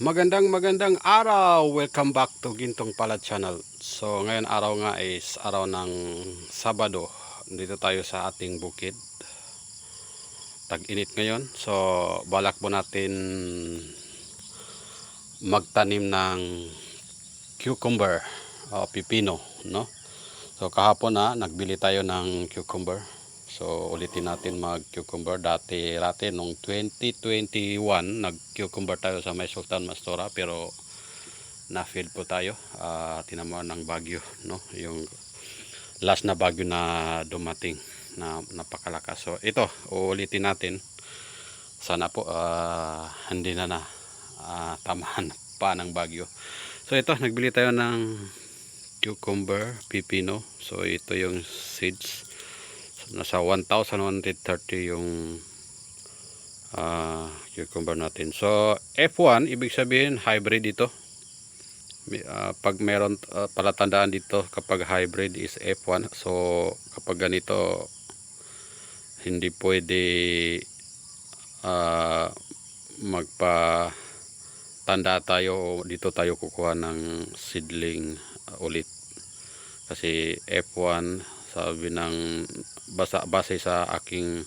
Magandang magandang araw! Welcome back to Gintong Pala Channel. So ngayon araw nga is araw ng Sabado. Dito tayo sa ating bukid. Tag-init ngayon. So balak po natin magtanim ng cucumber o pipino, no? So kahapon na nagbili tayo ng cucumber. So ulitin natin mag-cucumber. Dati, dati nung 2021, nag-cucumber tayo sa may Sultan Mastora pero na-field po tayo. Uh, tinamaan ng bagyo, no? Yung last na bagyo na dumating na napakalakas. So ito, uulitin natin. Sana po ah, hindi na na ah, tamahan pa ng bagyo. So ito, nagbili tayo ng cucumber, pipino. So ito yung seeds nasa 1,130 yung uh, cucumber natin. So, F1, ibig sabihin hybrid ito. Uh, pag meron uh, palatandaan dito kapag hybrid is F1. So, kapag ganito, hindi pwede uh, magpa tanda tayo dito tayo kukuha ng seedling uh, ulit kasi F1 sabi ng basa, base sa aking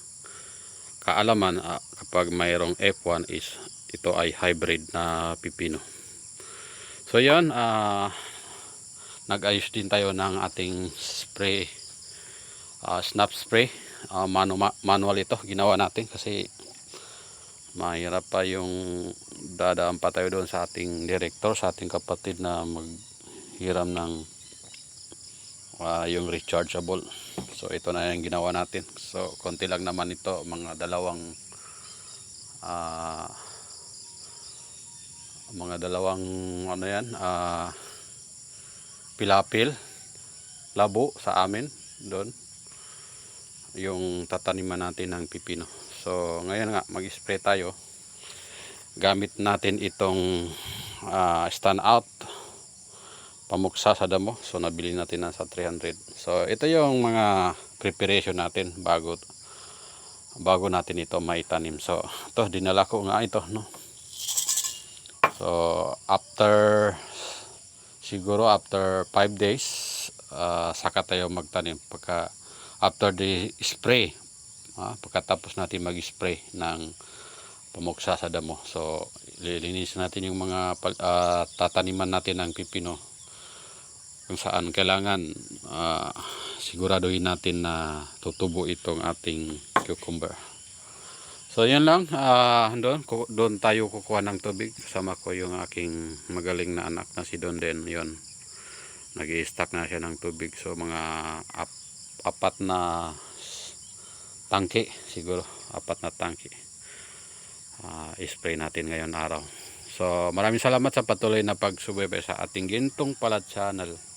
kaalaman uh, kapag mayroong F1 is ito ay hybrid na pipino. So yan uh, nag-ayos din tayo ng ating spray uh, snap spray. Uh, manu manual ito ginawa natin kasi mahirap pa yung dadaan pa tayo doon sa ating director sa ating kapatid na maghiram ng uh, yung rechargeable. So ito na yung ginawa natin. So konti lang naman ito mga dalawang uh, mga dalawang ano yan uh, pilapil labo sa amin doon. Yung tataniman natin ng pipino. So ngayon nga mag spray tayo. Gamit natin itong uh, stand out pamuksa sa damo. So nabili natin na sa 300 so ito yung mga preparation natin bago bago natin ito maitanim. So ito dinala ko nga ito no? So after siguro after 5 days uh, saka tayo magtanim. Pagka after the spray uh, pagkatapos natin mag spray ng pamuksa sa damo. So lilinisin natin yung mga uh, tataniman natin ng pipino kung saan kailangan uh, siguraduhin natin na tutubo itong ating cucumber. So yan lang, uh, doon, doon tayo kukuha ng tubig. Kasama ko yung aking magaling na anak na si Don Den. Yun, nag stack na siya ng tubig. So mga ap apat na tangke, siguro apat na tangke. Uh, spray natin ngayon araw. So maraming salamat sa patuloy na pagsubaybay sa ating Gintong Palad Channel.